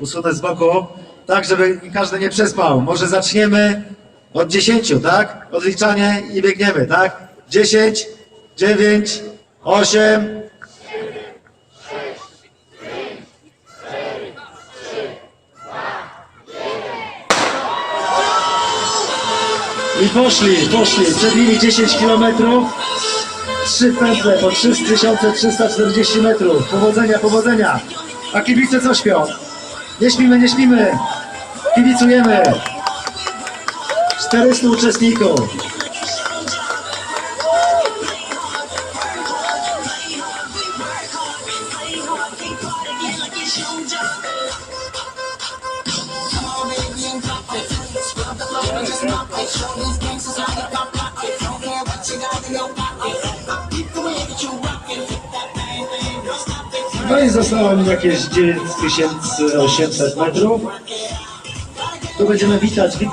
usunę z boku, tak żeby każdy nie przespał. Może zaczniemy od 10, tak? Odliczanie i biegniemy, tak? 10, 9, 8, I poszli, poszli. Przed nimi 10 kilometrów. Trzy pętle po 3340 metrów. Powodzenia, powodzenia. A kibice co śpią? Nie śpimy, nie śpimy. Kibicujemy. 400 uczestników. No i zostało mi jakieś 9800 metrów. Tu będziemy witać, witać.